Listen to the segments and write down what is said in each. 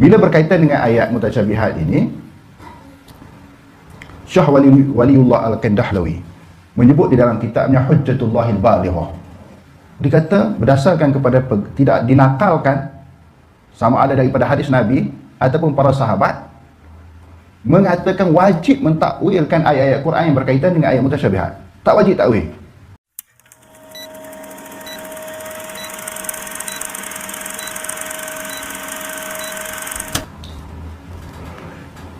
Bila berkaitan dengan ayat mutasyabihat ini, Syah Wali, Waliullah Al-Kandahlawi menyebut di dalam kitabnya Hujjatullahil Balighah. Dikata berdasarkan kepada tidak dinakalkan sama ada daripada hadis Nabi ataupun para sahabat mengatakan wajib mentakwilkan ayat-ayat Quran yang berkaitan dengan ayat mutasyabihat. Tak wajib takwil.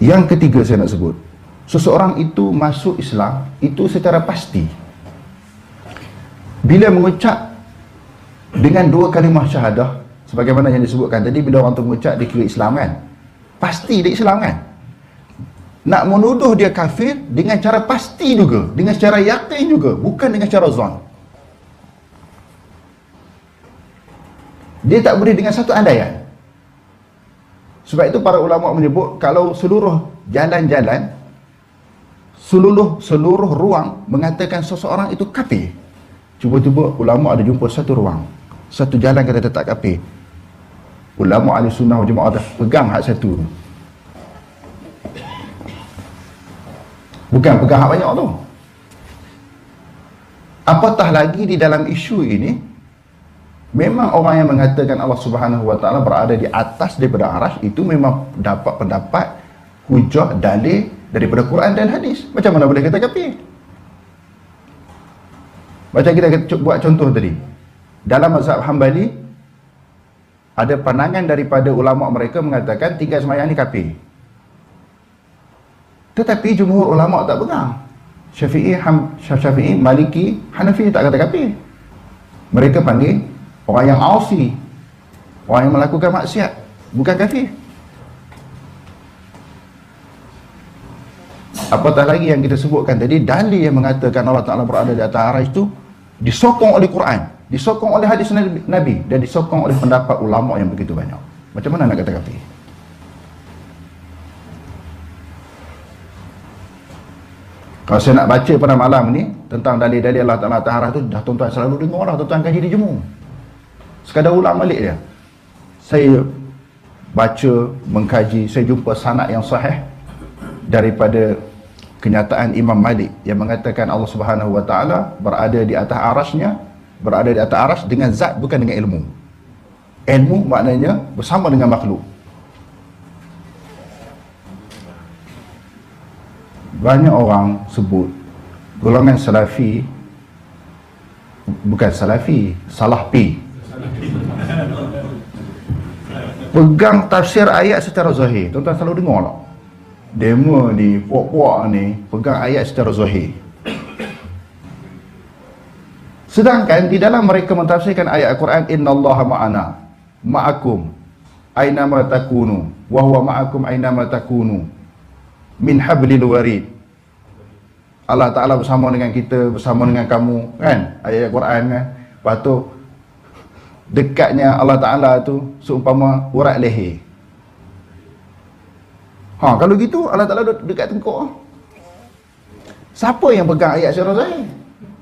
Yang ketiga saya nak sebut, seseorang itu masuk Islam itu secara pasti. Bila mengucap dengan dua kalimah syahadah sebagaimana yang disebutkan tadi bila orang tu mengucap dia kira Islam kan? Pasti dia Islam kan? Nak menuduh dia kafir dengan cara pasti juga, dengan cara yakin juga, bukan dengan cara zon. Dia tak boleh dengan satu andaian. Sebab itu para ulama menyebut kalau seluruh jalan-jalan seluruh seluruh ruang mengatakan seseorang itu kafir. Cuba-cuba ulama ada jumpa satu ruang, satu jalan kata tak kafir. Ulama ahli sunnah jemaah dah pegang hak satu tu. Bukan pegang hak banyak tu. Apatah lagi di dalam isu ini Memang orang yang mengatakan Allah Subhanahu Wa Taala berada di atas daripada arash itu memang dapat pendapat hujah dalil daripada Quran dan hadis. Macam mana boleh kata kafir? Macam kita buat contoh tadi. Dalam mazhab Hambali ada pandangan daripada ulama mereka mengatakan tiga sembahyang ni kafir. Tetapi jumhur ulama tak pegang. Syafi'i, Ham, Syafi'i, Maliki, Hanafi tak kata kafir. Mereka panggil orang yang asi orang yang melakukan maksiat. Bukan kafir. Apatah lagi yang kita sebutkan tadi? Dalil yang mengatakan Allah Ta'ala berada di atas arah itu disokong oleh Quran disokong oleh hadis Nabi dan disokong oleh pendapat ulama yang begitu banyak. Macam mana nak kata kafir? Kalau saya nak baca pada malam ni tentang dalil-dalil Allah Ta'ala atas arah tu dah tuan-tuan selalu dengar lah tuan-tuan kaji di jemu sekadar ulang balik dia. Saya baca, mengkaji saya jumpa sanad yang sahih daripada kenyataan Imam Malik yang mengatakan Allah Subhanahu Wa Taala berada di atas arasnya berada di atas aras dengan zat bukan dengan ilmu. Ilmu maknanya bersama dengan makhluk. Banyak orang sebut golongan salafi bukan salafi salah pi pegang tafsir ayat secara zahir. Tuan-tuan selalu dengar tak? Demo ni puak-puak ni pegang ayat secara zahir. Sedangkan di dalam mereka mentafsirkan ayat Al-Quran innallaha ma'ana ma'akum aina ma takunu wa huwa ma'akum aina ma takunu min hablil warid. Allah Ta'ala bersama dengan kita bersama dengan kamu kan? Ayat Al-Quran kan? Lepas tu dekatnya Allah Ta'ala tu seumpama urat leher. Ha kalau gitu Allah Ta'ala dekat tengkuk. Siapa yang pegang ayat syarah zahir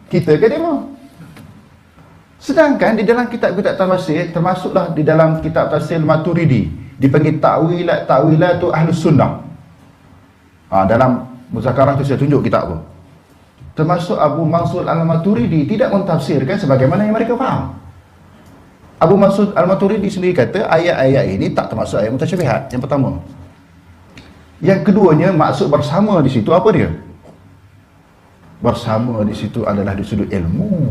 kita ke dia sedangkan di dalam kitab-kitab tafsir termasuklah di dalam kitab tafsir Maturidi dipanggil ta'wilat ta'wilat tu ahlus sunnah. Ha, dalam muzakarah tu saya tunjuk kitab tu. Termasuk Abu Mansur al-Maturidi tidak mentafsirkan sebagaimana yang mereka faham Abu Mansur Al-Maturidi sendiri kata ayat-ayat ini tak termasuk ayat mutasyabihat yang pertama. Yang keduanya maksud bersama di situ apa dia? Bersama di situ adalah di sudut ilmu.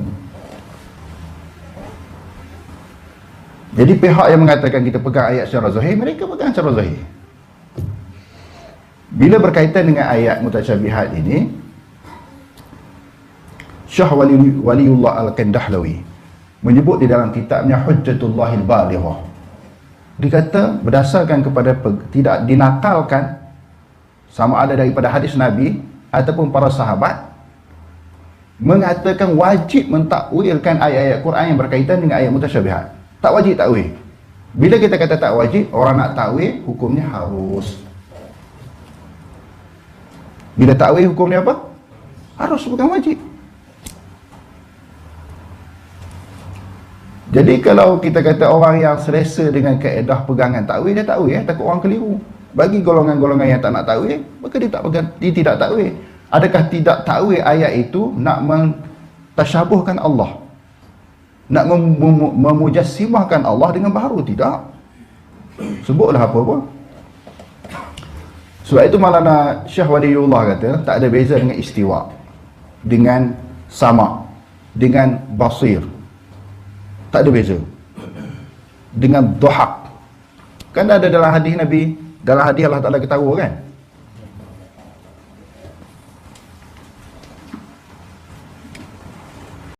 Jadi pihak yang mengatakan kita pegang ayat secara zahir mereka pegang secara zahir. Bila berkaitan dengan ayat mutasyabihat ini Syah Wali, Waliullah Al-Kandahlawi menyebut di dalam kitabnya Hujjatullahil Balighah dikata berdasarkan kepada tidak dinakalkan sama ada daripada hadis Nabi ataupun para sahabat mengatakan wajib mentakwilkan ayat-ayat Quran yang berkaitan dengan ayat mutasyabihat. Tak wajib takwil. Bila kita kata tak wajib orang nak takwil hukumnya harus. Bila takwil hukumnya apa? harus bukan wajib Jadi kalau kita kata orang yang selesa dengan kaedah pegangan takwil dia takwil eh takut orang keliru. Bagi golongan-golongan yang tak nak takwil, maka dia tak pegang dia tidak takwil. Adakah tidak takwil ayat itu nak mentasyabuhkan Allah? Nak mem mem memujassimahkan Allah dengan baharu tidak? Sebutlah apa apa. Sebab itu Maulana Syekh Waliullah kata tak ada beza dengan istiwa. Dengan sama. Dengan basir tak ada beza. Dengan dohak. Kan ada dalam hadis Nabi dalam hadis Allah Ta'ala ketawa kan